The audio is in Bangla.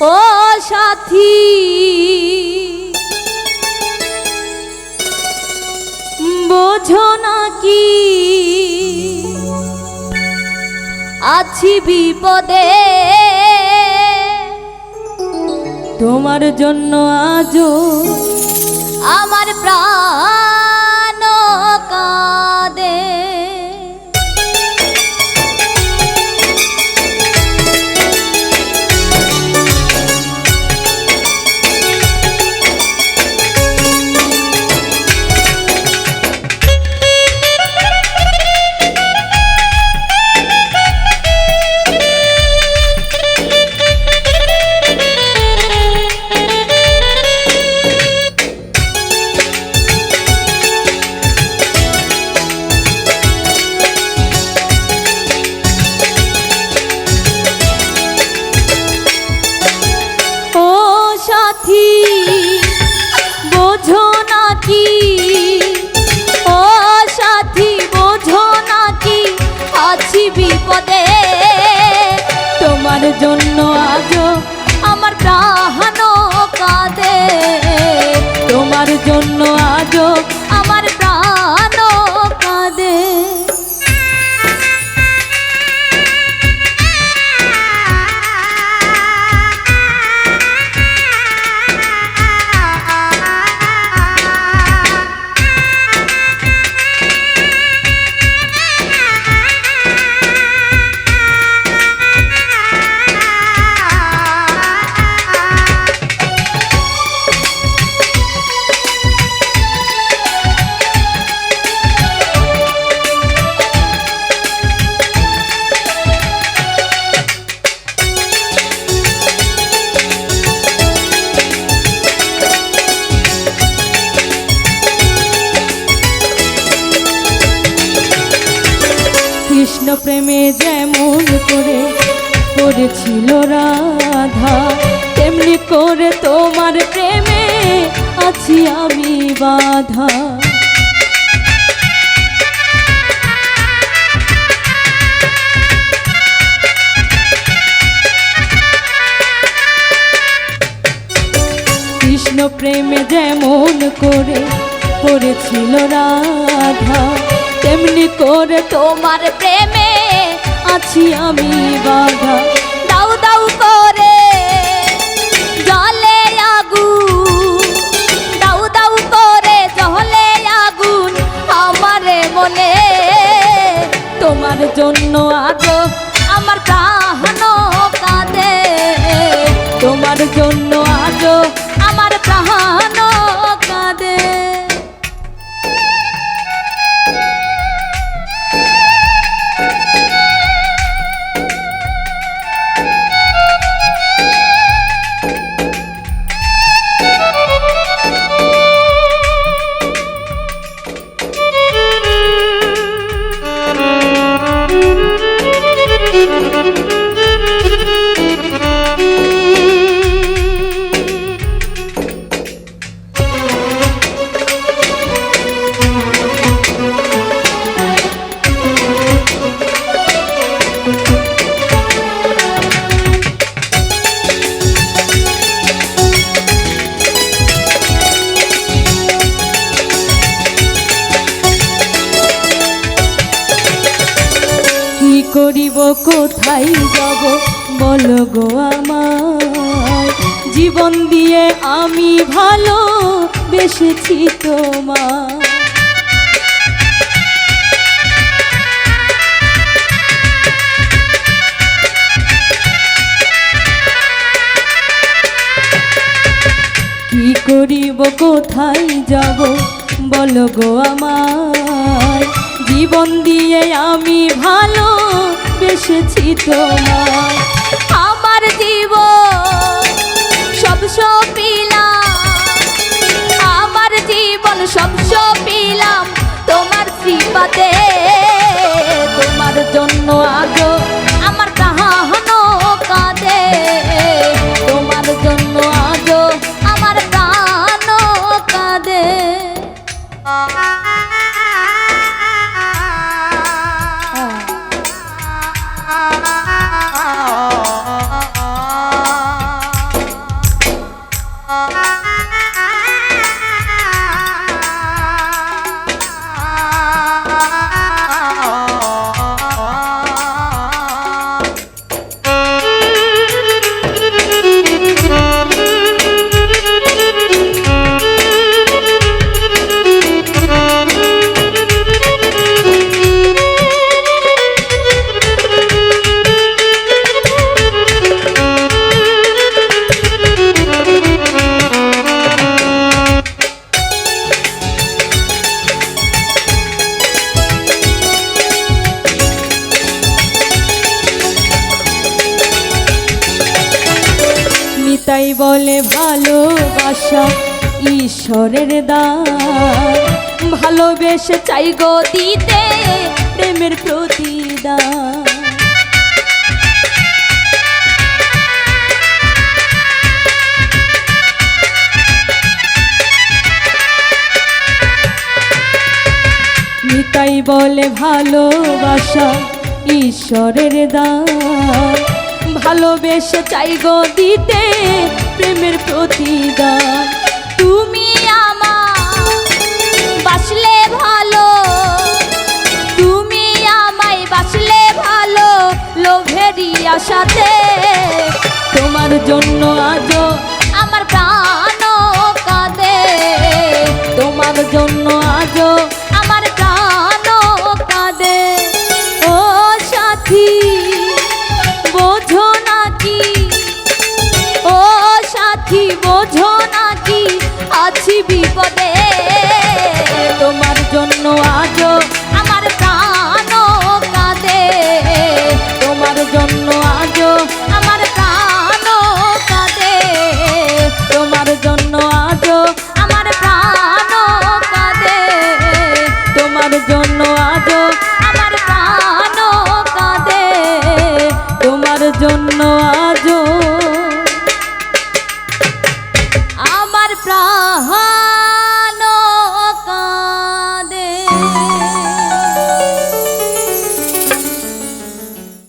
ও সাথী। বোঝো নাকি আছি বিপদে। তোমার জন্য আজও আমার প্রাণ। করেছিল রাধা, তেমনি করে তোমার প্রেমে আছি আমি বাধা। কৃষ্ণ প্রেমে যেমন করে করেছিল রাধা, তেমনি করে তোমার প্রেমে আছি আমি বাধা। জন্য আজ আমার প্রাণ করিব, কোথায় যাব? বলো গো আমার জীবন দিয়ে আমি ভালো বেসেছি তোমার কি করিব, কোথায় যাব? বলো গো আমার জীবন দিয়ে আমি ভালো বেসেছি তোমার আমার জীবন সব সপিলাম ভালোবাসা ঈশ্বরের দান। ভালোবেসে চাই গো দিতে প্রেমের প্রতিদান। নিতাই বলে ভালোবাসা ঈশ্বরের দান। ভালোবেসে চাই গো দিতে প্রেমের প্রতিদান। আশাতে তোমার জন্য আজ আমার প্রাণ কাঁদে। তোমার জন্য জন্য আ